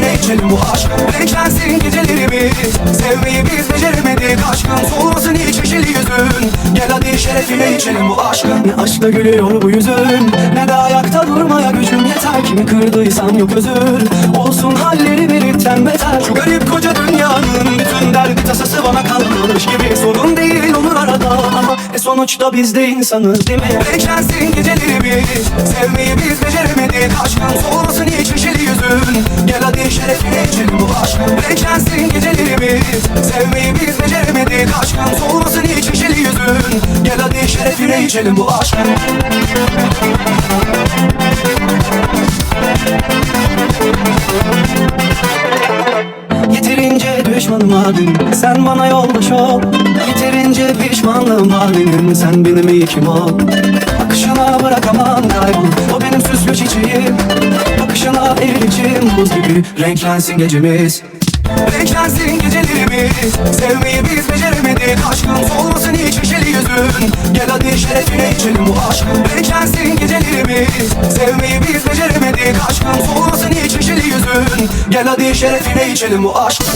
içelim bu aşk? Renklensin gecelerimiz Sevmeyi biz beceremedik aşkın Solmasın hiç yeşil yüzün. Gel hadi şerefine içelim bu aşkın Ne aşkla gülüyor bu yüzün? Ne de ayakta durmaya gücüm yeter. Kimi kırdıysam yok özür. Olsun halleri birikten beter. Şu garip koca dünyanın Bütün derdi tasası bana kalmış gibi. Sorun değil olur arada ama E sonuçta biz de insanız değil mi? Renklensin gecelerimiz Sevmeyi biz şerefine içelim bu aşkın Renklensin gecelerimiz Sevmeyi biz beceremedik aşkın Solmasın hiç yeşil yüzün. Gel hadi şerefine içelim bu aşkın. Yeterince düşmanım abim Sen bana yoldaş ol. Yeterince pişmanlığım var benim Sen benim ilkim ol? Bakışına bırakamam Buz gibi renklensin gecemiz. Renklensin gecelerimiz. Sevmeyi biz beceremedik. Aşkın solmasın hiç yeşil yüzün. Gel hadi şerefine içelim bu aşkın Renklensin gecelerimiz. Sevmeyi biz beceremedik. Aşkın solmasın hiç yeşil yüzün. Gel hadi şerefine içelim bu aşkın